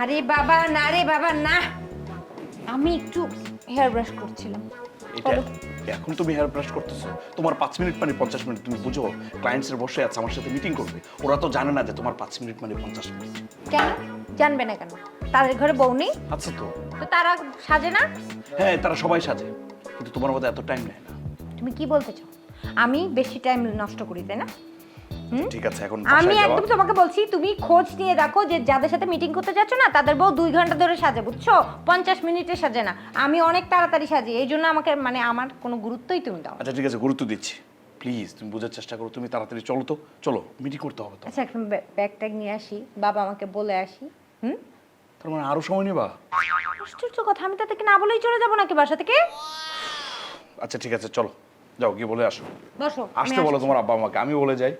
আরে বাবা না রে বাবা না। আমি একটু হেয়ার ব্রাশ করছিলাম। এটা এখন তুমি হেয়ার ব্রাশ করতেছো। তোমার পাঁচ মিনিট মানে পঞ্চাশ মিনিট তুমি বুঝো ক্লায়েন্টসের বসে আছে আমার সাথে মিটিং করবে। ওরা তো জানে না যে তোমার পাঁচ মিনিট মানে পঞ্চাশ মিনিট। কেন? জানবে না কেন? তাদের ঘরে বউ নেই? আচ্ছা তো। তো তারা সাজে না? হ্যাঁ তারা সবাই সাজে কিন্তু তোমার মতো এত টাইম নেয় না। তুমি কি বলতে চাও? আমি বেশি টাইম নষ্ট করি তাই না? ঠিক আছে এখন আমি একদম তোমাকে বলছি তুমি খোঁজ নিয়ে দেখো যে যাদের সাথে মিটিং করতে যাচ্ছ না তাদের বউ দুই ঘণ্টা ধরে সাজে বুঝছ? পঞ্চাশ মিনিটে সাজে না। আমি অনেক তাড়াতাড়ি সাজি এই জন্য আমাকে মানে আমার কোনো গুরুত্বই তুমি দাও। আচ্ছা ঠিক আছে গুরুত্ব দিচ্ছি। প্লিজ তুমি বোঝার চেষ্টা করো তুমি তাড়াতাড়ি চলো তো। চলো মিটিং করতে হবে তো আচ্ছা এখন ব্যাগ ট্যাগ নিয়ে আসি বাবা আমাকে বলে আসি হুম? তার মানে আরও সময় নেবা? আশ্চর্য কথা আমি তাদেরকে না বলেই চলে যাব নাকি বাসা থেকে? আচ্ছা ঠিক আছে চলো। যাও গিয়ে বলে আসো। বসো আসতে বলো তোমার আব্বা আমাকে আমি বলে যাই।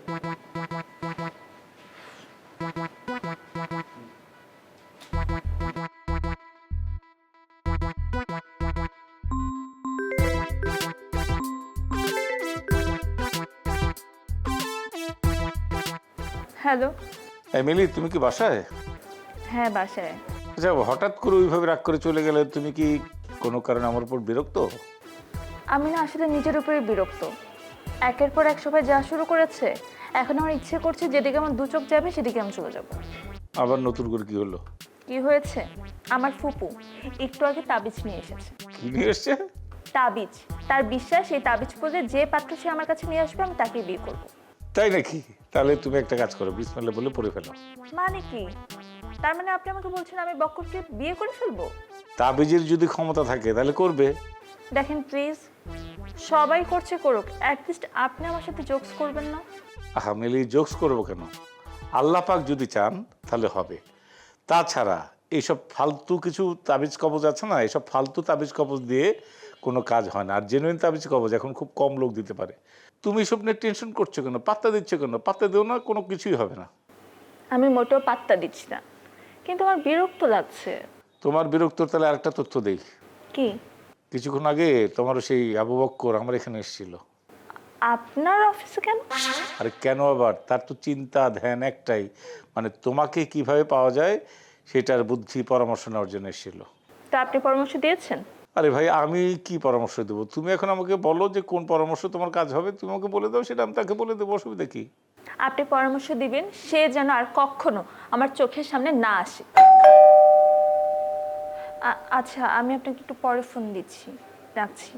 হ্যালো। এমিলি তুমি কি বাসায়? হ্যাঁ বাসায়। আচ্ছা হঠাৎ করে ওইভাবে রাগ করে চলে গেলে তুমি কি কোনো কারণে আমার উপর বিরক্ত? আমি না আসলে নিজের উপরে বিরক্ত। একের পর এক সবাই যা শুরু করেছে এখন আমার ইচ্ছে করছে যেদিকে আমার দু চোখ যাবে সেদিকে আমি চলে যাব। আবার নতুন করে কি হলো? কি হয়েছে? আমার ফুপু একটু আগে তাবিজ নিয়ে এসেছে। কি নিয়ে এসছে? তাবিজ। তার বিশ্বাস এই তাবিজ পরে যে পাত্র সে আমার কাছে নিয়ে আসবে আমি তাকে বিয়ে করব। তাই নাকি? তাহলে তুমি একটা কাজ করো বিসমাল্লা বলে পড়ে ফেলো। মানে কি? তার মানে আপনি আমাকে বলছেন আমি বক্করকে বিয়ে করে ফেলব? তাবিজের যদি ক্ষমতা থাকে তাহলে করবে। দেখেন প্লিজ সবাই করছে করুক অ্যাটলিস্ট আপনি আমার সাথে জোকস করবেন না। আহা মিলি জোকস করব কেন? আল্লাহ পাক যদি চান তাহলে হবে। তাছাড়া এইসব ফালতু কিছু তাবিজ কবজ আছে না? এইসব ফালতু তাবিজ কবজ দিয়ে কোনো কাজ হয় না। আর জেনুইন তাবিজ কবজ এখন খুব কম লোক দিতে পারে। তুমি এসব নিয়ে টেনশন করছ কেন? পাত্তা দিচ্ছ কেন? পাত্তা দিও না কোনো কিছুই হবে না। আমি মোটেও পাত্তা দিচ্ছি না। কিন্তু আমার বিরক্ত লাগছে। তোমার বিরক্ত তাহলে আরেকটা তথ্য দেই। কি? কিছুক্ষণ আগে তোমারও সেই আবু বক্কর আমার এখানে এসেছিল। আপনার অফিসে কেন? আরে কেন আবার? তার তো চিন্তা ধ্যান একটাই। মানে তোমাকে কীভাবে পাওয়া যায় সেটার বুদ্ধি পরামর্শ নেওয়ার জন্য এসেছিল। তা আপনি পরামর্শ দিয়েছেন? আরে ভাই, আমি কি পরামর্শ দেবো? তুমি এখন আমাকে বলো যে কোন পরামর্শ তোমার কাজ হবে, তুমি আমাকে বলে দাও, সেটা আমি তাকে বলে দেবো, অসুবিধা কি? আপনি পরামর্শ দিবেন, সে যেন আর কখনো আমার চোখের সামনে না আসে। আচ্ছা আমি আপনাকে একটু পরে ফোন দিচ্ছি, রাখছি।